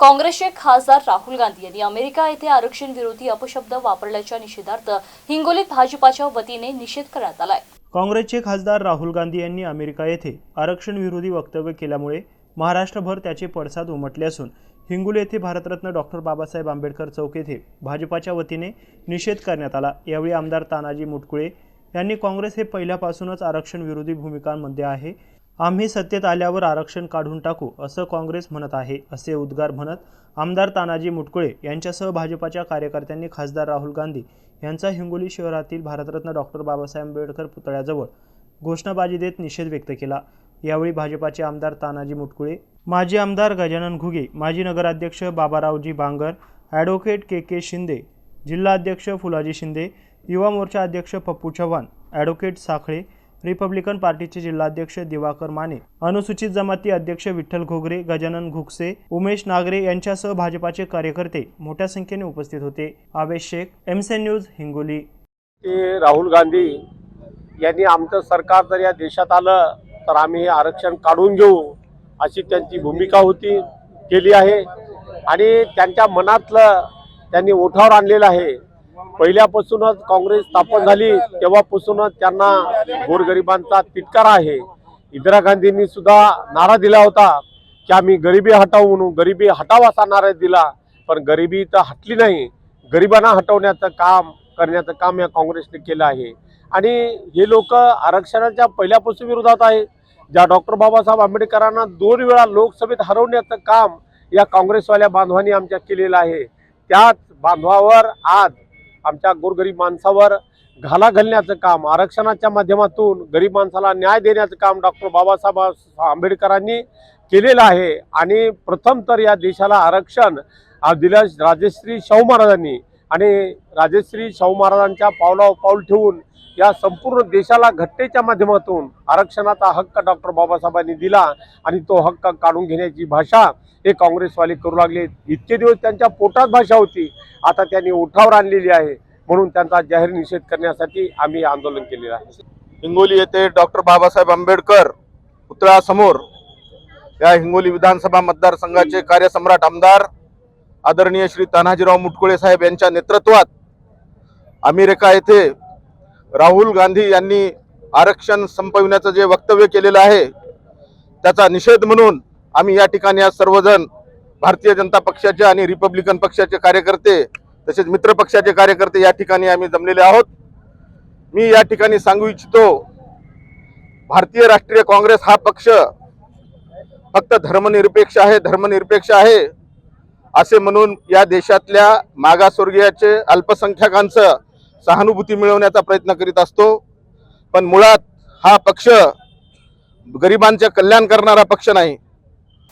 काँग्रेसचे खासदार राहुल गांधी यांनी अमेरिका येथे आरक्षण विरोधी अपशब्द वापरल्याच्या निषेधार्थ हिंगोलीत भाजपाच्या वतीने निषेध करण्यात आलाय. काँग्रेसचे खासदार राहुल गांधी यांनी अमेरिका येथे आरक्षण विरोधी वक्तव्य केल्यामुळे महाराष्ट्रभर त्याचे पडसाद उमटले असून हिंगोली येथे भारतरत्न डॉक्टर बाबासाहेब आंबेडकर चौक येथे भाजपाच्या वतीने निषेध करण्यात आला. यावेळी आमदार तानाजी मुटकुळे यांनी काँग्रेस हे पहिल्यापासूनच आरक्षण विरोधी भूमिकांमध्ये आहे. आम्ही सत्तेत आल्यावर आरक्षण काढून टाकू असं काँग्रेस म्हणत आहे असे उद्गार म्हणत आमदार तानाजी मुटकुळे यांच्यासह भाजपाच्या कार्यकर्त्यांनी खासदार राहुल गांधी यांचा हिंगोली शहरातील भारतरत्न डॉक्टर बाबासाहेब आंबेडकर पुतळ्याजवळ घोषणाबाजी देत निषेध व्यक्त केला. यावेळी भाजपाचे आमदार तानाजी मुटकुळे माजी आमदार गजानन घुगे माजी नगराध्यक्ष Babaraoji Bangar advocate K K Shinde जिल्हा अध्यक्ष फुलाजी शिंदे युवा मोर्चा अध्यक्ष पप्पू चव्हाण ॲडव्होकेट साखळे रिपब्लिकन पार्टीचे जिल्हाध्यक्ष दिवाकर माने अनुसूचित जमाती अध्यक्ष विठ्ठल घोगरे गजानन घुगसे उमेश नागरे यांच्यासह भाजपाचे कार्यकर्ते मोठ्या संख्येने उपस्थित होते. आवेश शेख एमसेन न्यूज हिंगोली. ते राहुल गांधी यांनी आमचं सरकार जर या देशात आलं तर आम्ही हे आरक्षण काढून घेऊ अशी त्यांची भूमिका होती केली आहे. आणि त्यांच्या मनातलं त्यांनी ओठावर आणलेलं आहे. पहिल्यापासूनच काँग्रेस स्थापन झाली तेव्हापासूनच त्यांना गोरगरिबांचा तिटकारा आहे. इंदिरा गांधींनी सुद्धा नारा दिला होता की आम्ही गरिबी हटावू म्हणून गरिबी हटावा असा नारा दिला पण गरिबी तर हटली नाही. गरिबांना हटवण्याचं काम करण्याचं काम या काँग्रेसने केलं आहे. आणि हे लोक आरक्षणाच्या पहिल्यापासून विरोधात आहे ज्या डॉक्टर बाबासाहेब आंबेडकरांना दोन वेळा लोकसभेत हरवण्याचं काम या काँग्रेसवाल्या बांधवांनी आमच्या केलेलं आहे. त्याच बांधवावर आज आमच्या गोरगरीब माणसावर घाला घालण्याचं काम आरक्षणाच्या माध्यमातून गरीब माणसाला न्याय देण्याचं काम डॉक्टर बाबासाहेब आंबेडकरांनी केलेलं आहे. आणि प्रथम तर या देशाला आरक्षण आ, दिलं राजश्री शाहू महाराजांनी. आणि राजश्री शाहू महाराजांच्या पावलावर पाऊल ठेवून या संपूर्ण देशाला घटनेच्या माध्यमातून आरक्षणाचा हक्क डॉक्टर बाबासाहेबांनी दिला. आणि तो हक्क काढून घेण्याची भाषा हे काँग्रेसवाले करू लागले. इतके दिवस त्यांच्या पोटात भाषा होती. आता त्यांनी उठावर आणलेली आहे. म्हणून त्यांचा जाहीर निषेध करण्यासाठी आम्ही आंदोलन केलेलं आहे. हिंगोली येथे डॉक्टर बाबासाहेब आंबेडकर पुतळ्यासमोर या हिंगोली विधानसभा मतदारसंघाचे कार्यसम्राट आमदार आदरणीय श्री तानाजीराव मुटकुळे साहेब यांच्या नेतृत्वात अमेरिका येथे राहुल गांधी यांनी आरक्षण संपविण्याचं जे वक्तव्य केलेलं आहे त्याचा निषेध म्हणून आम्ही या ठिकाणी आज सर्वजण भारतीय जनता पक्षाचे आणि रिपब्लिकन पक्षाचे कार्यकर्ते तसेच मित्र पक्षाचे कार्यकर्ते या ठिकाणी आम्ही जमलेले आहोत. मी या ठिकाणी सांगू इच्छितो भारतीय राष्ट्रीय काँग्रेस हा पक्ष फक्त धर्मनिरपेक्ष आहे धर्मनिरपेक्ष आहे असे म्हणून या देशातल्या मागासवर्गीयाचे अल्पसंख्याकांचं सहानुभूती मिळवण्याचा प्रयत्न करीत असतो. पण मुळात हा पक्ष गरिबांचे कल्याण करणारा पक्ष नाही.